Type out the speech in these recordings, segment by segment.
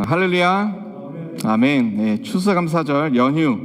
아, 할렐루야. 아멘. 예, 추수감사절 연휴.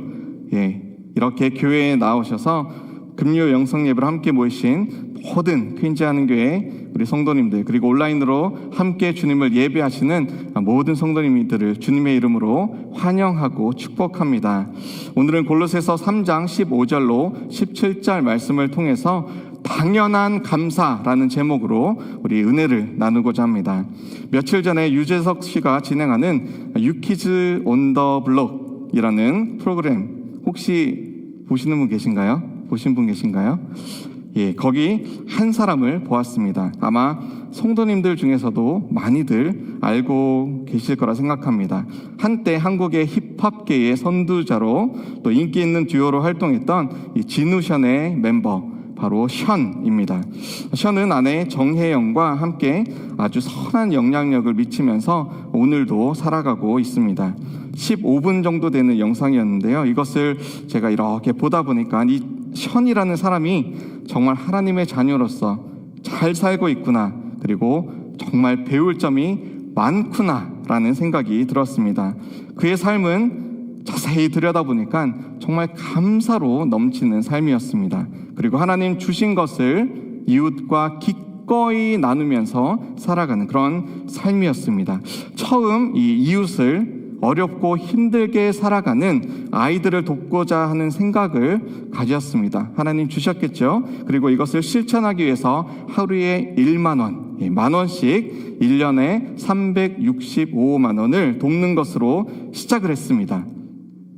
예, 이렇게 교회에 나오셔서 금요 영성 예배를 함께 모이신 모든 퀸즈 하는 교회 우리 성도님들 그리고 온라인으로 함께 주님을 예배하시는 모든 성도님들을 주님의 이름으로 환영하고 축복합니다. 오늘은 골로새서 3장 15절로 17절 말씀을 통해서 당연한 감사라는 제목으로 우리 은혜를 나누고자 합니다. 며칠 전에 유재석 씨가 진행하는 유키즈 온 더 블록이라는 프로그램 혹시 보시는 분 계신가요? 보신 분 계신가요? 예, 거기 한 사람을 보았습니다. 아마 성도님들 중에서도 많이들 알고 계실 거라 생각합니다. 한때 한국의 힙합계의 선두자로 또 인기 있는 듀오로 활동했던 이 진우션의 멤버 바로 션입니다. 션은 아내 정혜영과 함께 아주 선한 영향력을 미치면서 오늘도 살아가고 있습니다. 15분 정도 되는 영상이었는데요. 이것을 제가 이렇게 보다 보니까 이 션이라는 사람이 정말 하나님의 자녀로서 잘 살고 있구나. 그리고 정말 배울 점이 많구나라는 생각이 들었습니다. 그의 삶은 자세히 들여다보니까 정말 감사로 넘치는 삶이었습니다. 그리고 하나님 주신 것을 이웃과 기꺼이 나누면서 살아가는 그런 삶이었습니다. 처음 이 이웃을 어렵고 힘들게 살아가는 아이들을 돕고자 하는 생각을 가졌습니다. 하나님 주셨겠죠? 그리고 이것을 실천하기 위해서 하루에 1만 원, 예, 만 원씩 1년에 365만 원을 돕는 것으로 시작을 했습니다.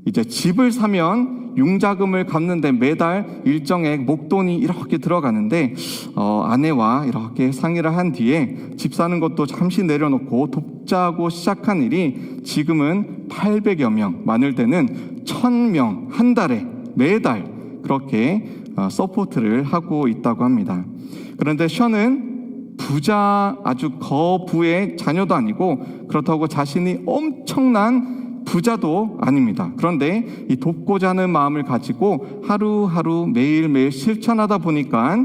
이제 집을 사면 융자금을 갚는데 매달 일정액 목돈이 이렇게 들어가는데 어, 아내와 이렇게 상의를 한 뒤에 집 사는 것도 잠시 내려놓고 돕자고 시작한 일이 지금은 800여 명, 많을 때는 1000명 한 달에 매달 그렇게 어, 서포트를 하고 있다고 합니다. 그런데 션은 부자 아주 거부의 자녀도 아니고 그렇다고 자신이 엄청난 부자도 아닙니다. 그런데 이 돕고자 하는 마음을 가지고 하루하루 매일매일 실천하다 보니까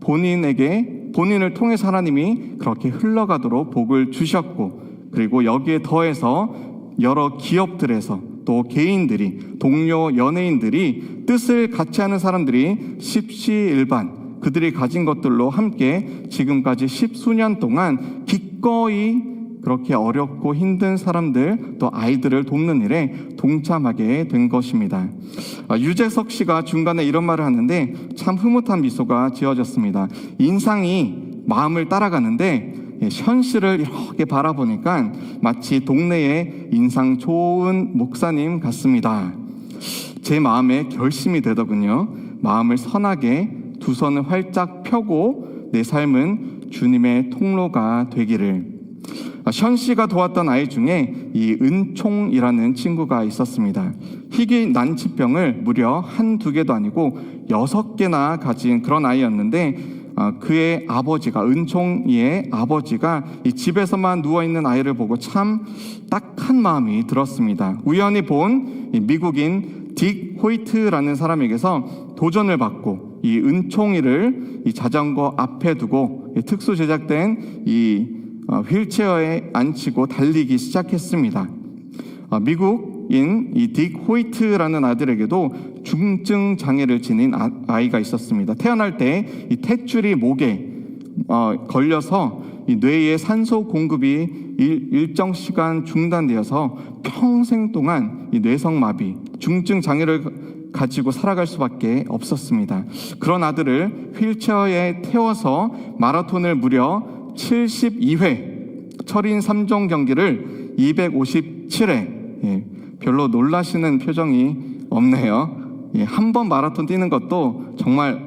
본인에게 본인을 통해서 하나님이 그렇게 흘러가도록 복을 주셨고 그리고 여기에 더해서 여러 기업들에서 또 개인들이 동료 연예인들이 뜻을 같이 하는 사람들이 십시일반 그들이 가진 것들로 함께 지금까지 십수년 동안 기꺼이 그렇게 어렵고 힘든 사람들 또 아이들을 돕는 일에 동참하게 된 것입니다. 아, 유재석 씨가 중간에 이런 말을 하는데 참 흐뭇한 미소가 지어졌습니다. 인상이 마음을 따라가는데 예, 현실을 이렇게 바라보니까 마치 동네의 인상 좋은 목사님 같습니다. 제 마음에 결심이 되더군요. 마음을 선하게 두 손을 활짝 펴고 내 삶은 주님의 통로가 되기를. 아, 션 씨가 도왔던 아이 중에 이 은총이라는 친구가 있었습니다. 희귀 난치병을 무려 한두 개도 아니고 여섯 개나 가진 그런 아이였는데 아, 그의 아버지가 은총이의 아버지가 이 집에서만 누워 있는 아이를 보고 참 딱한 마음이 들었습니다. 우연히 본 미국인 딕 호이트라는 사람에게서 도전을 받고 이 은총이를 이 자전거 앞에 두고 특수 제작된 이 어, 휠체어에 앉히고 달리기 시작했습니다. 어, 미국인 이 딕 호이트라는 아들에게도 중증 장애를 지닌 아, 이가 있었습니다. 태어날 때 이 탯줄이 목에 어, 걸려서 이 뇌의 산소 공급이 일, 정 시간 중단되어서 평생 동안 이 뇌성마비, 중증 장애를 가지고 살아갈 수밖에 없었습니다. 그런 아들을 휠체어에 태워서 마라톤을 무려 72회 철인 3종 경기를 257회 예, 별로 놀라시는 표정이 없네요. 예, 한 번 마라톤 뛰는 것도 정말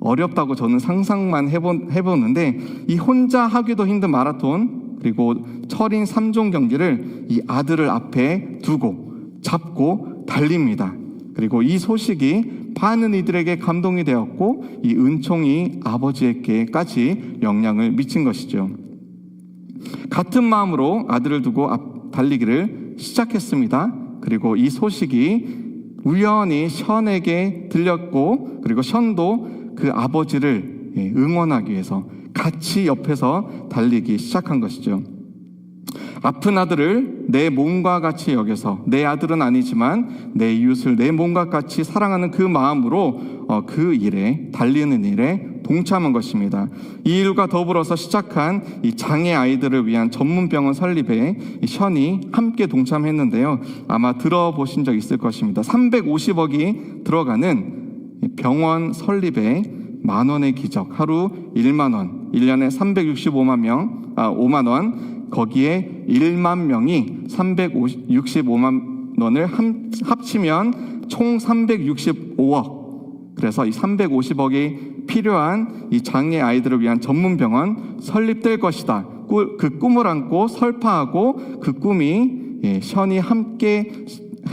어렵다고 저는 상상만 해보, 해보는데 이 혼자 하기도 힘든 마라톤 그리고 철인 3종 경기를 이 아들을 앞에 두고 잡고 달립니다. 그리고 이 소식이 많은 이들에게 감동이 되었고 이 은총이 아버지에게까지 영향을 미친 것이죠. 같은 마음으로 아들을 두고 앞 달리기를 시작했습니다. 그리고 이 소식이 우연히 션에게 들렸고 그리고 션도 그 아버지를 예, 응원하기 위해서 같이 옆에서 달리기 시작한 것이죠. 아픈 아들을 내 몸과 같이 여겨서 내 아들은 아니지만 내 이웃을 내 몸과 같이 사랑하는 그 마음으로 어, 그 일에 달리는 일에 동참한 것입니다. 이 일과 더불어서 시작한 이 장애 아이들을 위한 전문 병원 설립에 이 션이 함께 동참했는데요. 아마 들어보신 적 있을 것입니다. 350억이 들어가는 이 병원 설립에 만 원의 기적, 하루 1만 원, 1년에 365만 명, 아 5만 원, 거기에 1만 명이 365만 원을 함- 합치면 총 365억. 그래서 이 350억이 필요한 이 장애 아이들을 위한 전문 병원 설립될 것이다. 꾸- 그 꿈을 안고 설파하고 그 꿈이 예, 션이 함께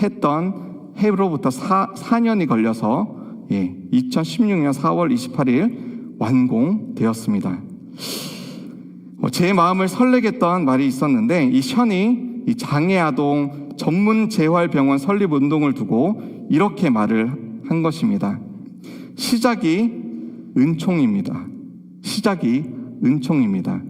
했던 해로부터 4, 4년이 걸려서 예, 2016년 4월 28일 완공되었습니다. 어, 제 마음을 설레겠던 말이 있었는데 이 션이 이 장애 아동 전문 재활병원 설립 운동을 두고 이렇게 말을 한 것입니다. 시작이 은총입니다. 시작이 은총입니다.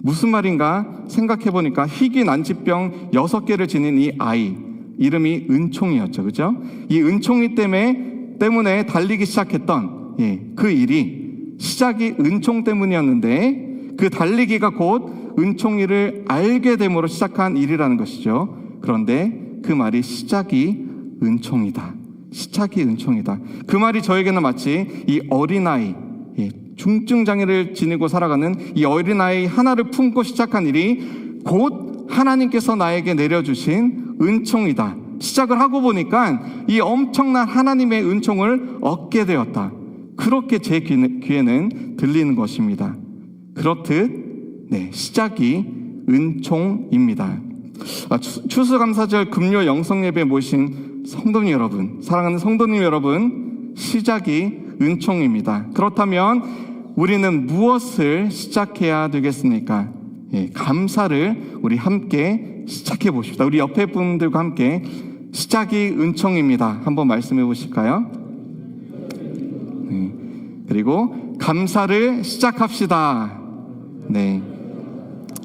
무슨 말인가 생각해 보니까 희귀 난치병 여섯 개를 지닌 이 아이 이름이 은총이었죠, 그죠? 이 은총이 때문에 때문에 달리기 시작했던 예, 그 일이 시작이 은총 때문이었는데 그 달리기가 곧 은총이를 알게 됨으로 시작한 일이라는 것이죠. 그런데 그 말이 시작이 은총이다. 시작이 은총이다. 그 말이 저에게는 마치 이 어린아이, 예, 중증 장애를 지니고 살아가는 이 어린아이 하나를 품고 시작한 일이 곧 하나님께서 나에게 내려주신 은총이다. 시작을 하고 보니까 이 엄청난 하나님의 은총을 얻게 되었다. 그렇게 제 귀- 귀에는 들리는 것입니다. 그렇듯 네, 시작이 은총입니다. 아, 추- 추수감사절 금요 영성예배 모신 성도님 여러분, 사랑하는 성도님 여러분, 시작이 은총입니다. 그렇다면 우리는 무엇을 시작해야 되겠습니까? 예, 감사를 우리 함께 시작해 보십시다. 우리 옆에 분들과 함께 시작이 은총입니다. 한번 말씀해 보실까요? 네. 그리고 감사를 시작합시다. 네.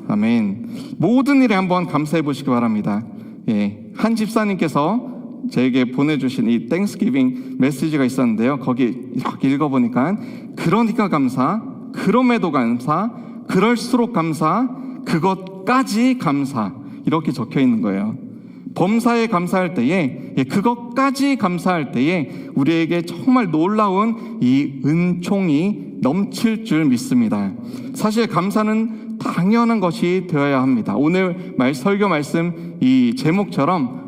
아멘. 모든 일에 한번 감사해 보시기 바랍니다. 예. 한 집사님께서 저에게 보내주신 이 땡스기빙 메시지가 있었는데요. 거기 읽어보니까 그러니까 감사, 그럼에도 감사, 그럴수록 감사, 그것까지 감사 이렇게 적혀 있는 거예요. 범사에 감사할 때에 예, 그것까지 감사할 때에 우리에게 정말 놀라운 이 은총이 넘칠 줄 믿습니다. 사실 감사는 당연한 것이 되어야 합니다. 오늘 말 설교 말씀 이 제목처럼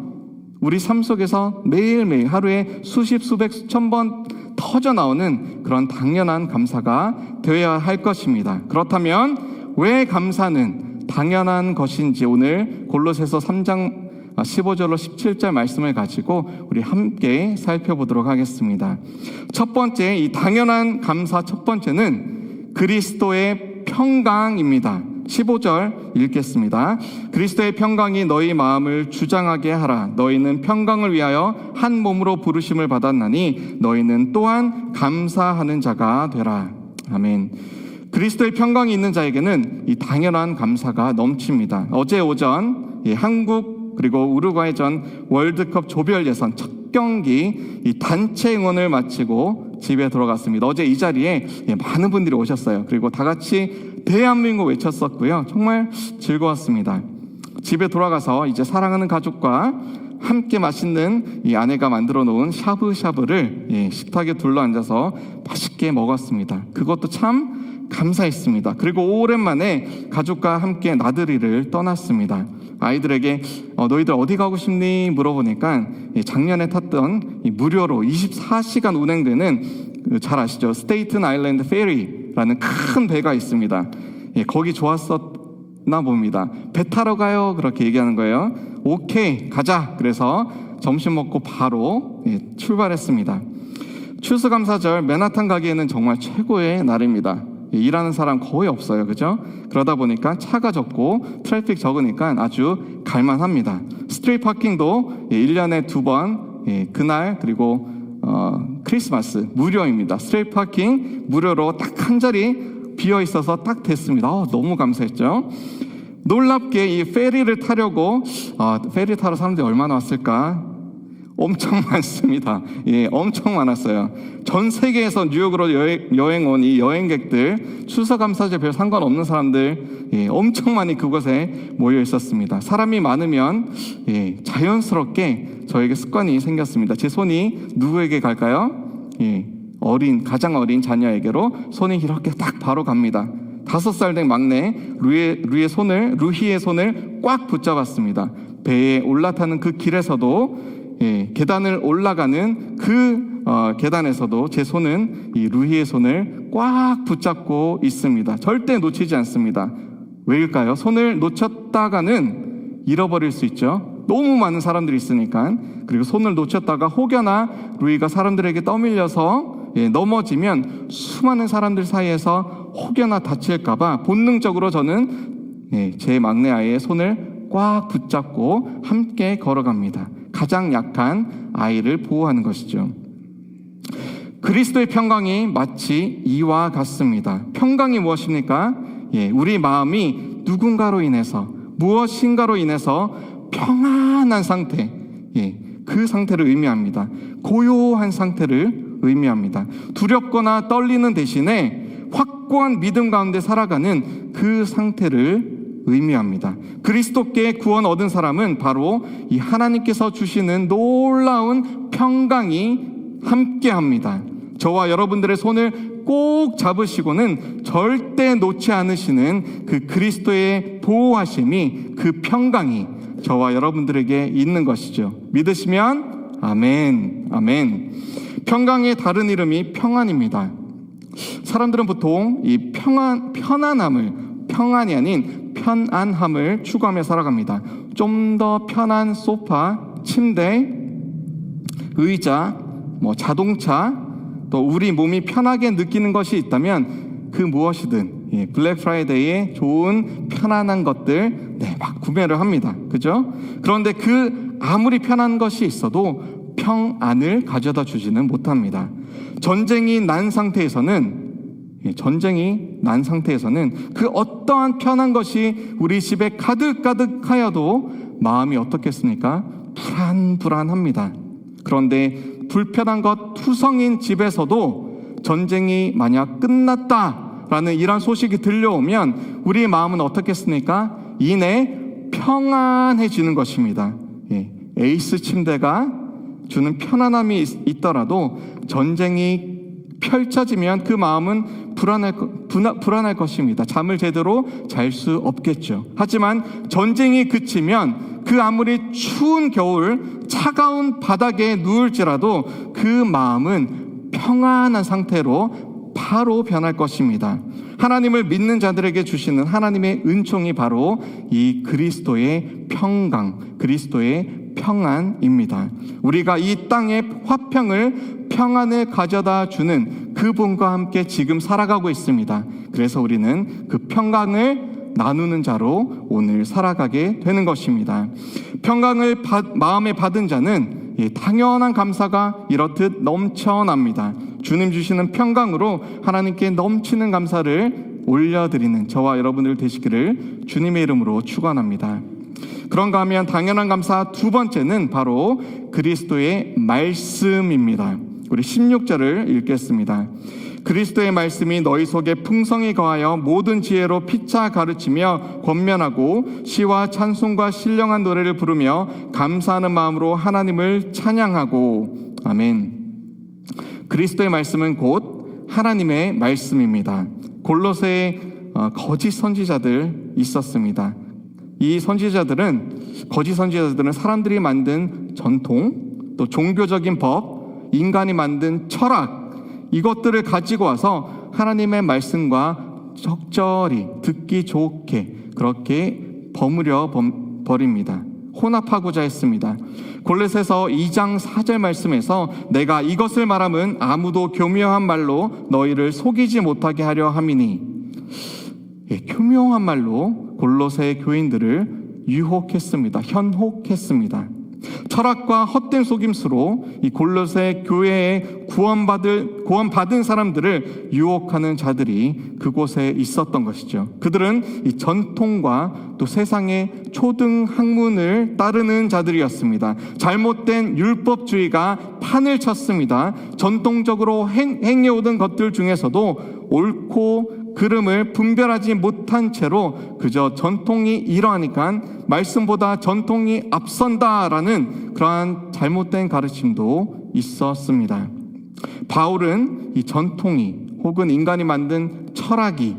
우리 삶 속에서 매일매일 하루에 수십 수백 수천 번 터져 나오는 그런 당연한 감사가 되어야 할 것입니다. 그렇다면 왜 감사는 당연한 것인지 오늘 골로새서 3장 15절로 17절 말씀을 가지고 우리 함께 살펴보도록 하겠습니다. 첫 번째 이 당연한 감사 첫 번째는 그리스도의 평강입니다. 15절 읽겠습니다. 그리스도의 평강이 너희 마음을 주장하게 하라. 너희는 평강을 위하여 한 몸으로 부르심을 받았나니 너희는 또한 감사하는 자가 되라. 아멘. 그리스도의 평강이 있는 자에게는 이 당연한 감사가 넘칩니다. 어제 오전 이 한국 그리고 우루과이전 월드컵 조별 예선 첫 경기 이 단체 응원을 마치고 집에 돌아갔습니다. 어제 이 자리에 예, 많은 분들이 오셨어요. 그리고 다 같이 대한민국 외쳤었고요. 정말 즐거웠습니다. 집에 돌아가서 이제 사랑하는 가족과 함께 맛있는 이 아내가 만들어 놓은 샤브샤브를 예, 식탁에 둘러 앉아서 맛있게 먹었습니다. 그것도 참 감사했습니다. 그리고 오랜만에 가족과 함께 나들이를 떠났습니다. 아이들에게 어, 너희들 어디 가고 싶니 물어보니까 예, 작년에 탔던 이 무료로 24시간 운행되는 그잘 아시죠? 스테이튼 아일랜드 페리라는 큰 배가 있습니다. 예, 거기 좋았었나 봅니다. 배 타러 가요 그렇게 얘기하는 거예요. 오케이 가자. 그래서 점심 먹고 바로 예, 출발했습니다. 추수감사절 맨하탄 가기에는 정말 최고의 날입니다. 예, 일하는 사람 거의 없어요. 그죠? 그러다 보니까 차가 적고 트래픽 적으니까 아주 갈만합니다. 스트리트 파킹도 예, 1년에 두 번, 예, 그날 그리고 어, 크리스마스 무료입니다. 스트레이트 파킹 무료로 딱 한 자리 비어 있어서 딱 됐습니다. 어, 너무 감사했죠. 놀랍게 이 페리를 타려고 아, 페리 타러 사람들이 얼마나 왔을까? 엄청 많습니다. 예, 엄청 많았어요. 전 세계에서 뉴욕으로 여행, 온 이 여행객들, 추수감사절 별 상관없는 사람들, 예, 엄청 많이 그곳에 모여 있었습니다. 사람이 많으면 예, 자연스럽게 저에게 습관이 생겼습니다. 제 손이 누구에게 갈까요? 예, 어린 가장 어린 자녀에게로 손이 이렇게 딱 바로 갑니다. 다섯 살 된 막내 루이의, 루이의 손을 루히의 손을 꽉 붙잡았습니다. 배에 올라타는 그 길에서도 예, 계단을 올라가는 그 어, 계단에서도 제 손은 이 루히의 손을 꽉 붙잡고 있습니다. 절대 놓치지 않습니다. 왜일까요? 손을 놓쳤다가는 잃어버릴 수 있죠. 너무 많은 사람들이 있으니까. 그리고 손을 놓쳤다가 혹여나 루이가 사람들에게 떠밀려서 예, 넘어지면 수많은 사람들 사이에서 혹여나 다칠까봐 본능적으로 저는 예, 제 막내 아이의 손을 꽉 붙잡고 함께 걸어갑니다. 가장 약한 아이를 보호하는 것이죠. 그리스도의 평강이 마치 이와 같습니다. 평강이 무엇입니까? 예, 우리 마음이 누군가로 인해서 무엇인가로 인해서 평안한 상태, 예, 그 상태를 의미합니다. 고요한 상태를 의미합니다. 두렵거나 떨리는 대신에 확고한 믿음 가운데 살아가는 그 상태를 의미합니다. 그리스도께 구원 얻은 사람은 바로 이 하나님께서 주시는 놀라운 평강이 함께 합니다. 저와 여러분들의 손을 꼭 잡으시고는 절대 놓지 않으시는 그 그리스도의 보호하심이 그 평강이 저와 여러분들에게 있는 것이죠. 믿으시면 아멘, 아멘. 평강의 다른 이름이 평안입니다. 사람들은 보통 이 평안, 편안함을 평안이 아닌 편안함을 추구하며 살아갑니다. 좀 더 편한 소파, 침대, 의자, 뭐 자동차, 또 우리 몸이 편하게 느끼는 것이 있다면 그 무엇이든 예, 블랙 프라이데이에 좋은 편안한 것들 네, 막 구매를 합니다. 그죠? 그런데 그 아무리 편한 것이 있어도 평안을 가져다 주지는 못합니다. 전쟁이 난 상태에서는 예, 전쟁이 난 상태에서는 그 어떠한 편한 것이 우리 집에 가득가득하여도 마음이 어떻겠습니까? 불안불안합니다. 그런데 불편한 것 투성인 집에서도 전쟁이 만약 끝났다라는 이런 소식이 들려오면 우리의 마음은 어떻겠습니까? 이내 평안해지는 것입니다. 예, 에이스 침대가 주는 편안함이 있, 더라도 전쟁이 펼쳐지면 그 마음은 불안할, 불안할 것입니다. 잠을 제대로 잘 수 없겠죠. 하지만 전쟁이 그치면 그 아무리 추운 겨울 차가운 바닥에 누울지라도 그 마음은 평안한 상태로 바로 변할 것입니다. 하나님을 믿는 자들에게 주시는 하나님의 은총이 바로 이 그리스도의 평강, 그리스도의 평안입니다. 우리가 이 땅의 화평을 평안을 가져다 주는 그분과 함께 지금 살아가고 있습니다. 그래서 우리는 그 평강을 나누는 자로 오늘 살아가게 되는 것입니다. 평강을 받, 마음에 받은 자는 당연한 감사가 이렇듯 넘쳐납니다. 주님 주시는 평강으로 하나님께 넘치는 감사를 올려드리는 저와 여러분들 되시기를 주님의 이름으로 축원합니다. 그런가 하면 당연한 감사 두 번째는 바로 그리스도의 말씀입니다. 우리 16절을 읽겠습니다. 그리스도의 말씀이 너희 속에 풍성히 거하여 모든 지혜로 피차 가르치며 권면하고 시와 찬송과 신령한 노래를 부르며 감사하는 마음으로 하나님을 찬양하고 아멘. 그리스도의 말씀은 곧 하나님의 말씀입니다. 골로새에 어, 거짓 선지자들 있었습니다. 이 선지자들은 거짓 선지자들은 사람들이 만든 전통 또 종교적인 법, 인간이 만든 철학 이것들을 가지고 와서 하나님의 말씀과 적절히 듣기 좋게 그렇게 버무려 버립니다. 혼합하고자 했습니다. 골렛에서 2장 4절 말씀에서 내가 이것을 말함은 아무도 교묘한 말로 너희를 속이지 못하게 하려 함이니 예, 교묘한 말로 골로새 교인들을 유혹했습니다. 현혹했습니다. 철학과 헛된 속임수로 이 골로새 교회에 구원받을 구원받은 사람들을 유혹하는 자들이 그곳에 있었던 것이죠. 그들은 이 전통과 또 세상의 초등 학문을 따르는 자들이었습니다. 잘못된 율법주의가 판을 쳤습니다. 전통적으로 행, 행해오던 것들 중에서도 옳고 그름을 분별하지 못한 채로 그저 전통이 이러하니까 말씀보다 전통이 앞선다라는 그러한 잘못된 가르침도 있었습니다. 바울은 이 전통이 혹은 인간이 만든 철학이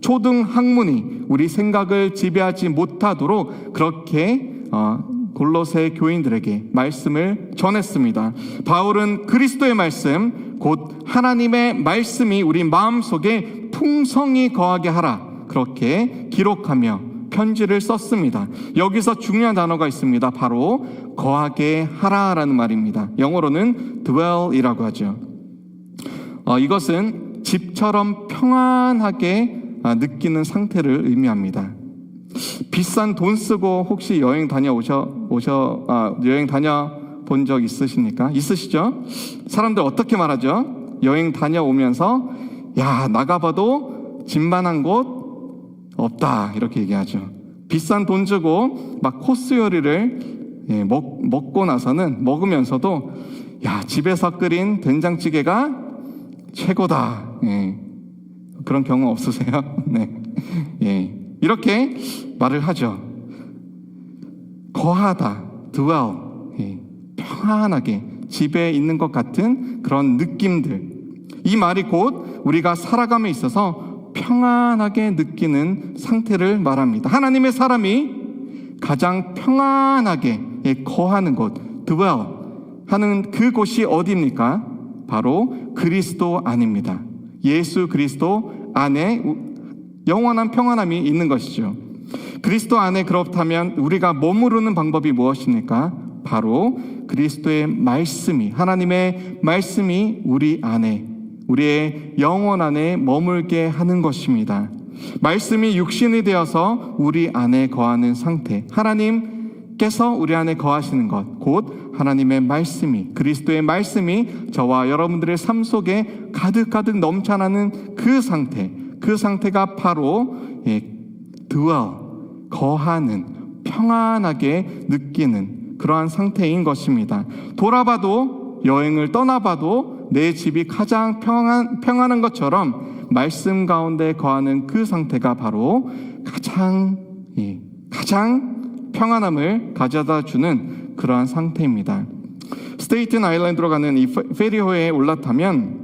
초등 학문이 우리 생각을 지배하지 못하도록 그렇게 어, 골로새 교인들에게 말씀을 전했습니다. 바울은 그리스도의 말씀, 곧 하나님의 말씀이 우리 마음 속에 풍성히 거하게 하라. 그렇게 기록하며 편지를 썼습니다. 여기서 중요한 단어가 있습니다. 바로 거하게 하라라는 말입니다. 영어로는 dwell이라고 하죠. 어, 이것은 집처럼 평안하게 아, 느끼는 상태를 의미합니다. 비싼 돈 쓰고 혹시 여행 다녀오셔 오셔 아, 여행 다녀 본 적 있으십니까? 있으시죠? 사람들 어떻게 말하죠? 여행 다녀오면서 야 나가봐도 집만한 곳 없다 이렇게 얘기하죠. 비싼 돈 주고 막 코스 요리를 예, 먹, 먹고 나서는 먹으면서도 야 집에서 끓인 된장찌개가 최고다. 예. 그런 경험 없으세요? 네. 예. 이렇게 말을 하죠. 거하다, dwell, 예. 평안하게 집에 있는 것 같은 그런 느낌들. 이 말이 곧 우리가 살아감에 있어서 평안하게 느끼는 상태를 말합니다. 하나님의 사람이 가장 평안하게 예, 거하는 곳, dwell 하는 그곳이 어디입니까? 바로 그리스도 안입니다. 예수 그리스도 안에 영원한 평안함이 있는 것이죠. 그리스도 안에 그렇다면 우리가 머무르는 방법이 무엇입니까? 바로 그리스도의 말씀이 하나님의 말씀이 우리 안에 우리의 영혼 안에 머물게 하는 것입니다. 말씀이 육신이 되어서 우리 안에 거하는 상태. 하나님께서 우리 안에 거하시는 것, 곧 하나님의 말씀이, 그리스도의 말씀이 저와 여러분들의 삶 속에 가득가득 넘쳐나는 그 상태, 그 상태가 바로 예, dwell, 거하는, 평안하게 느끼는 그러한 상태인 것입니다. 돌아봐도 여행을 떠나봐도 내 집이 가장 평안, 평안한 것처럼 말씀 가운데 거하는 그 상태가 바로 가장, 예, 가장 평안함을 가져다 주는 그러한 상태입니다. 스테이튼 아일랜드로 가는 이 페리호에 올라타면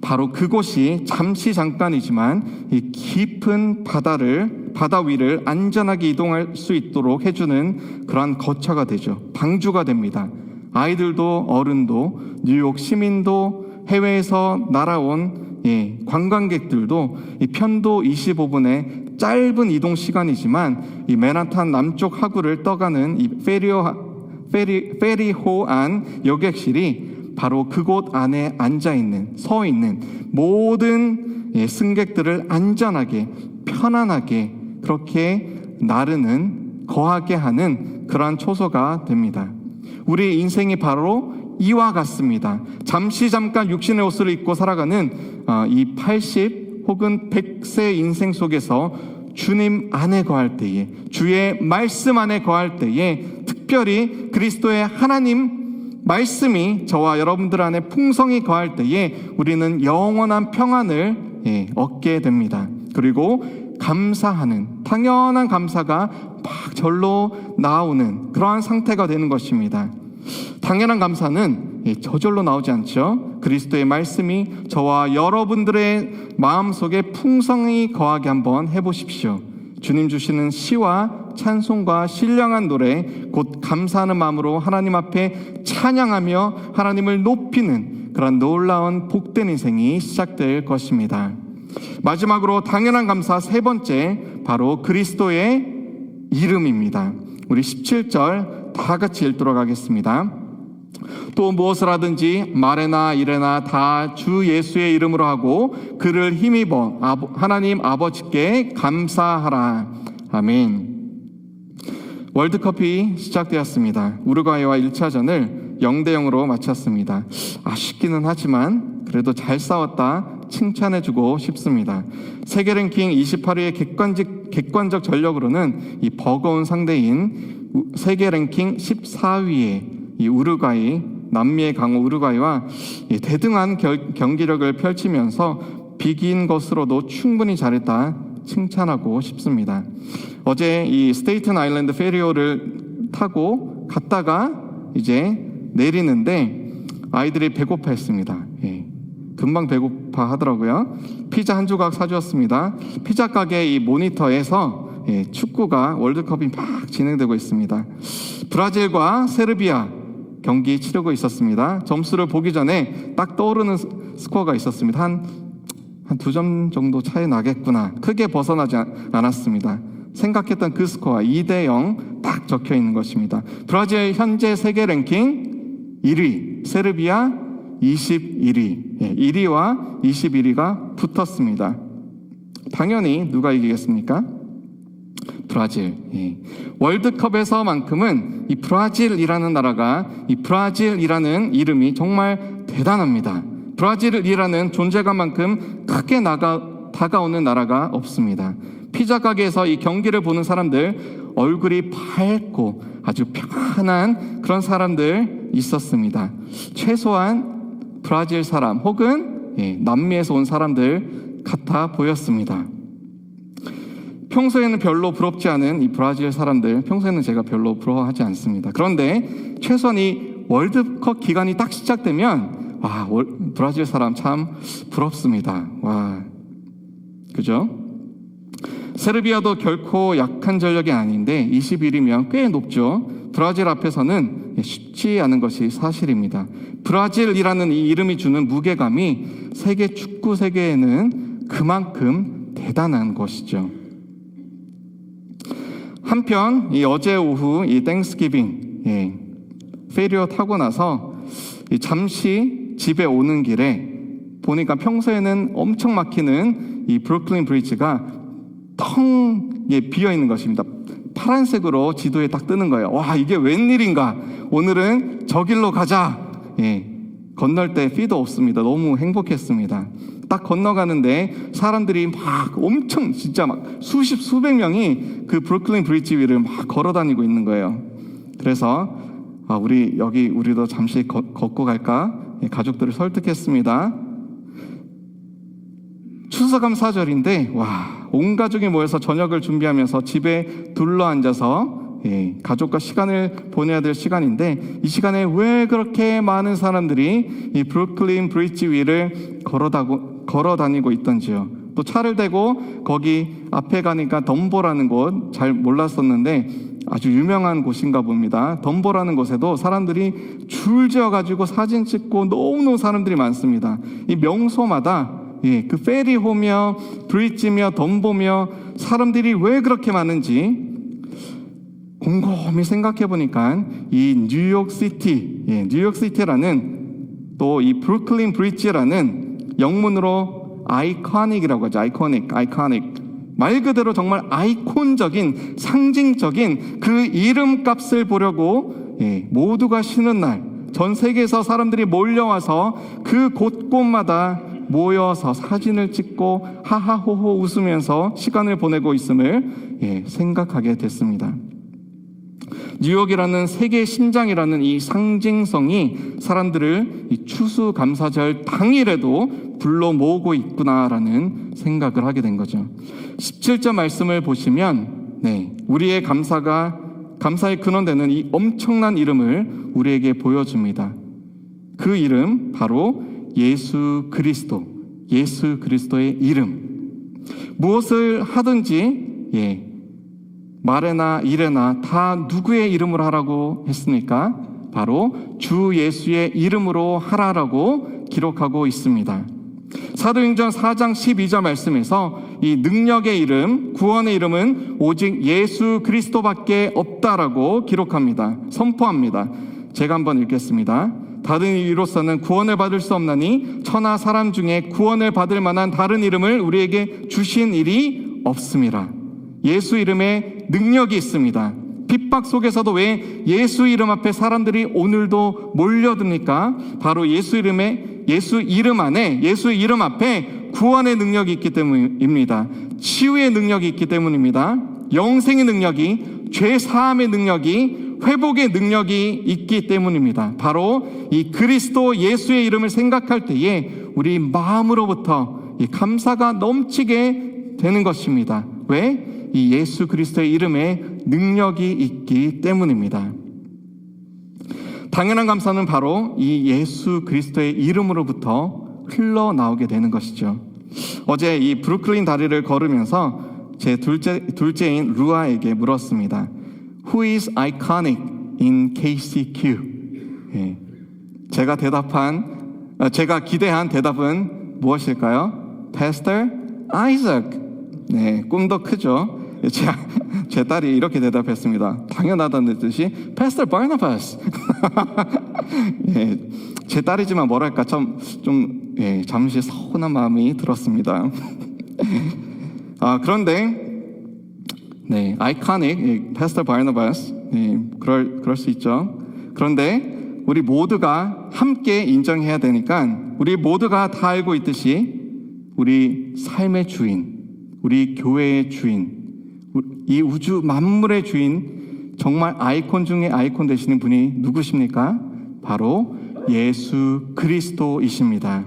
바로 그곳이 잠시 잠깐이지만 이 깊은 바다를 바다 위를 안전하게 이동할 수 있도록 해주는 그러한 거처가 되죠. 방주가 됩니다. 아이들도 어른도 뉴욕 시민도 해외에서 날아온 예, 관광객들도 이 편도 25분의 짧은 이동 시간이지만 이 맨하탄 남쪽 하구를 떠가는 이 페리오 페리 페리호 안 여객실이 바로 그곳 안에 앉아 있는 서 있는 모든 예, 승객들을 안전하게 편안하게 그렇게 나르는 거하게 하는 그러한 초소가 됩니다. 우리 인생이 바로 이와 같습니다. 잠시 잠깐 육신의 옷을 입고 살아가는 어, 이80 혹은 100세 인생 속에서 주님 안에 거할 때에 주의 말씀 안에 거할 때에 특별히 그리스도의 하나님 말씀이 저와 여러분들 안에 풍성히 거할 때에 우리는 영원한 평안을 예, 얻게 됩니다. 그리고 감사하는 당연한 감사가 막 절로 나오는 그러한 상태가 되는 것입니다. 당연한 감사는 예, 저절로 나오지 않죠. 그리스도의 말씀이 저와 여러분들의 마음 속에 풍성히 거하게 한번 해보십시오. 주님 주시는 시와 찬송과 신령한 노래, 곧 감사하는 마음으로 하나님 앞에 찬양하며 하나님을 높이는 그런 놀라운 복된 인생이 시작될 것입니다. 마지막으로 당연한 감사 세 번째, 바로 그리스도의 이름입니다. 우리 17절 다 같이 읽도록 하겠습니다. 또 무엇을 하든지 말에나 일에나 다 주 예수의 이름으로 하고 그를 힘입어 하나님 아버지께 감사하라. 아멘. 월드컵이 시작되었습니다. 우루과이와 1차전을 0대 0으로 마쳤습니다. 아쉽기는 하지만 그래도 잘 싸웠다 칭찬해주고 싶습니다. 세계 랭킹 28위의 객관적, 객관적 전력으로는 이 버거운 상대인 우- 세계 랭킹 14위의 이 우루과이 남미의 강호 우루과이와 이 대등한 결- 경기력을 펼치면서 비긴 것으로도 충분히 잘했다 칭찬하고 싶습니다. 어제 이 스테이튼 아일랜드 페리오를 타고 갔다가 이제 내리는데 아이들이 배고파했습니다. 예. 금방 배고파 하더라고요. 피자 한 조각 사주었습니다. 피자 가게 이 모니터에서 예, 축구가 월드컵이 막 진행되고 있습니다. 브라질과 세르비아 경기 치르고 있었습니다. 점수를 보기 전에 딱 떠오르는 스- 스코어가 있었습니다. 한 한 두 점 정도 차이 나겠구나. 크게 벗어나지 않- 않았습니다. 생각했던 그 스코어 2대 0 딱 적혀 있는 것입니다. 브라질 현재 세계 랭킹 1위, 세르비아 21위. 예, 1위와 21위가 붙었습니다. 당연히 누가 이기겠습니까? 브라질. 예. 월드컵에서만큼은 이 브라질이라는 나라가 이 브라질이라는 이름이 정말 대단합니다. 브라질이라는 존재감만큼 크게 나가 다가오는 나라가 없습니다. 피자 가게에서 이 경기를 보는 사람들 얼굴이 밝고 아주 편한 그런 사람들 있었습니다. 최소한 브라질 사람 혹은 예, 남미에서 온 사람들 같아 보였습니다. 평소에는 별로 부럽지 않은 이 브라질 사람들, 평소에는 제가 별로 부러워하지 않습니다. 그런데 최소한 이 월드컵 기간이 딱 시작되면, 와, 월- 브라질 사람 참 부럽습니다. 와, 그죠? 세르비아도 결코 약한 전력이 아닌데 21이면 꽤 높죠. 브라질 앞에서는 쉽지 않은 것이 사실입니다. 브라질이라는 이 이름이 주는 무게감이 세계 축구 세계에는 그만큼 대단한 것이죠. 한편 이 어제 오후 이 땡스기빙 예, 페리어 타고 나서 이 잠시 집에 오는 길에 보니까 평소에는 엄청 막히는 이 브루클린 브리지가 텅 예, 비어 있는 것입니다. 파란색으로 지도에 딱 뜨는 거예요. 와 이게 웬일인가? 오늘은 저 길로 가자. 예, 건널 때 피도 없습니다. 너무 행복했습니다. 딱 건너가는데 사람들이 막 엄청 진짜 막 수십 수백 명이 그 브루클린 브리지 위를 막 걸어 다니고 있는 거예요. 그래서 아, 우리 여기 우리도 잠시 걷- 걷고 갈까? 예, 가족들을 설득했습니다. 추수감 사절인데 와, 온 가족이 모여서 저녁을 준비하면서 집에 둘러 앉아서 예, 가족과 시간을 보내야 될 시간인데 이 시간에 왜 그렇게 많은 사람들이 이 브루클린 브리지 위를 걸어다고, 걸어 다니고 있던지요. 또 차를 대고 거기 앞에 가니까 덤보라는 곳 잘 몰랐었는데 아주 유명한 곳인가 봅니다. 덤보라는 곳에도 사람들이 줄 지어 가지고 사진 찍고 너무너무 사람들이 많습니다. 이 명소마다 예, 그 페리호며 브릿지며 덤보며 사람들이 왜 그렇게 많은지 곰곰이 생각해 보니까 이 뉴욕 시티, 예, 뉴욕 시티라는 또 이 브루클린 브릿지라는 영문으로 아이코닉이라고 하죠. 아이코닉, 아이코닉. 말 그대로 정말 아이콘적인 상징적인 그 이름값을 보려고 예, 모두가 쉬는 날, 전 세계에서 사람들이 몰려와서 그 곳곳마다 모여서 사진을 찍고 하하호호 웃으면서 시간을 보내고 있음을 예, 생각하게 됐습니다. 뉴욕이라는 세계 심장이라는 이 상징성이 사람들을 이 추수감사절 당일에도 불러 모으고 있구나라는 생각을 하게 된 거죠. 17절 말씀을 보시면 네, 우리의 감사가 감사의 근원되는 이 엄청난 이름을 우리에게 보여줍니다. 그 이름 바로 예수 그리스도. 예수 그리스도의 이름. 무엇을 하든지 예, 말에나 일에나 다 누구의 이름으로 하라고 했습니까? 바로 주 예수의 이름으로 하라라고 기록하고 있습니다. 사도행전 4장 12절 말씀에서 이 능력의 이름, 구원의 이름은 오직 예수 그리스도밖에 없다라고 기록합니다. 선포합니다. 제가 한번 읽겠습니다. 다른 이로서는 구원을 받을 수 없나니 천하 사람 중에 구원을 받을 만한 다른 이름을 우리에게 주신 일이 없습니다. 예수 이름에 능력이 있습니다. 핍박 속에서도 왜 예수 이름 앞에 사람들이 오늘도 몰려듭니까? 바로 예수 이름에 예수 이름 안에 예수 이름 앞에 구원의 능력이 있기 때문입니다. 치유의 능력이 있기 때문입니다. 영생의 능력이 죄 사함의 능력이 회복의 능력이 있기 때문입니다. 바로 이 그리스도 예수의 이름을 생각할 때에 우리 마음으로부터 이 감사가 넘치게 되는 것입니다. 왜? 이 예수 그리스도의 이름에 능력이 있기 때문입니다. 당연한 감사는 바로 이 예수 그리스도의 이름으로부터 흘러나오게 되는 것이죠. 어제 이 브루클린 다리를 걸으면서 제 둘째, 둘째인 루아에게 물었습니다. Who is iconic in KCQ? 예. 제가 대답한, 어, 제가 기대한 대답은 무엇일까요? Pastor Isaac. 네, 꿈도 크죠. 제, 제 딸이 이렇게 대답했습니다. 당연하다는 뜻이 Pastor Barnabas. 예, 제 딸이지만 뭐랄까 좀, 좀 예, 잠시 서운한 마음이 들었습니다. 아, 그런데 네, 아이카닉 예, 패스터 바르나바스 예, 그럴 그럴 수 있죠. 그런데 우리 모두가 함께 인정해야 되니까 우리 모두가 다 알고 있듯이 우리 삶의 주인, 우리 교회의 주인, 이 우주 만물의 주인 정말 아이콘 중에 아이콘 되시는 분이 누구십니까? 바로 예수 그리스도이십니다.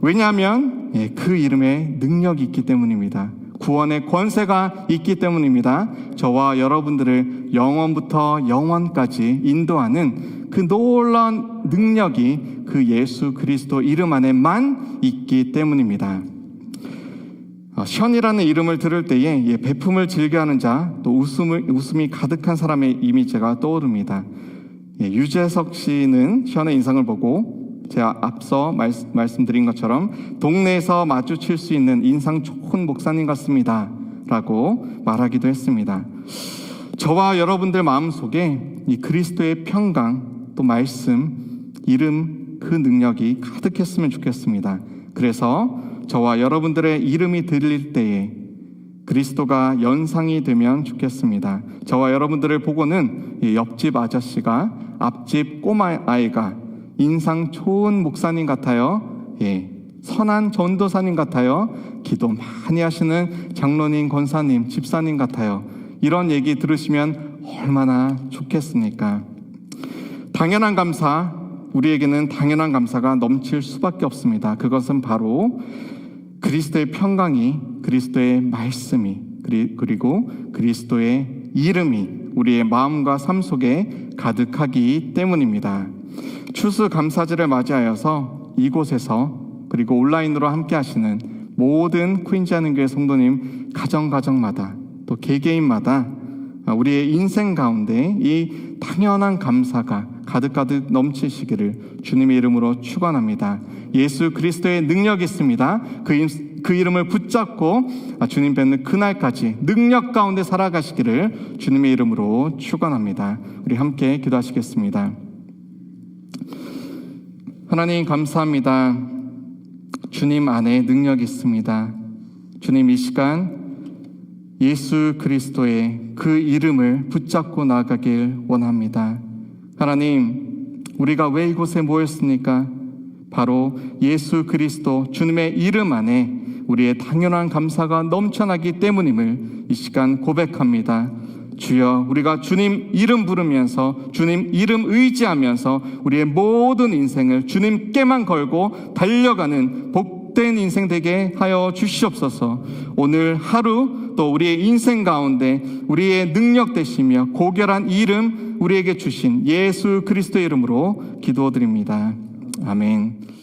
왜냐하면 예, 그 이름에 능력이 있기 때문입니다. 구원의 권세가 있기 때문입니다. 저와 여러분들을 영원부터 영원까지 인도하는 그 놀라운 능력이 그 예수 그리스도 이름 안에만 있기 때문입니다. 어, 션이라는 이름을 들을 때에 예, 베품을 즐겨하는 자, 또 웃음을, 웃음이 가득한 사람의 이미지가 떠오릅니다. 예, 유재석 씨는 션의 인상을 보고 제가 앞서 말, 말씀드린 것처럼 동네에서 마주칠 수 있는 인상 좋은 목사님 같습니다. 라고 말하기도 했습니다. 저와 여러분들 마음속에 이 그리스도의 평강, 또 말씀, 이름, 그 능력이 가득했으면 좋겠습니다. 그래서 저와 여러분들의 이름이 들릴 때에 그리스도가 연상이 되면 좋겠습니다. 저와 여러분들을 보고는 이 옆집 아저씨가 앞집 꼬마 아이가 인상 좋은 목사님 같아요. 예. 선한 전도사님 같아요. 기도 많이 하시는 장로님, 권사님, 집사님 같아요. 이런 얘기 들으시면 얼마나 좋겠습니까? 당연한 감사, 우리에게는 당연한 감사가 넘칠 수밖에 없습니다. 그것은 바로 그리스도의 평강이, 그리스도의 말씀이, 그리고 그리스도의 이름이 우리의 마음과 삶 속에 가득하기 때문입니다. 추수 감사절을 맞이하여서 이곳에서 그리고 온라인으로 함께 하시는 모든 퀸즈하는 교회 성도님 가정 가정마다 또 개개인마다 우리의 인생 가운데 이 당연한 감사가 가득가득 넘치시기를 주님의 이름으로 축원합니다. 예수 그리스도의 능력이 있습니다. 그, 임, 그 이름을 붙잡고 주님 뵙는 그날까지 능력 가운데 살아가시기를 주님의 이름으로 축원합니다. 우리 함께 기도하시겠습니다. 하나님 감사합니다. 주님 안에 능력이 있습니다. 주님 이 시간 예수 그리스도의 그 이름을 붙잡고 나가길 원합니다. 하나님, 우리가 왜 이곳에 모였습니까? 바로 예수 그리스도 주님의 이름 안에 우리의 당연한 감사가 넘쳐나기 때문임을 이 시간 고백합니다. 주여 우리가 주님 이름 부르면서 주님 이름 의지하면서 우리의 모든 인생을 주님께만 걸고 달려가는 복된 인생 되게 하여 주시옵소서. 오늘 하루 또 우리의 인생 가운데 우리의 능력 되시며 고결한 이름 우리에게 주신 예수 그리스도의 이름으로 기도드립니다. 아멘.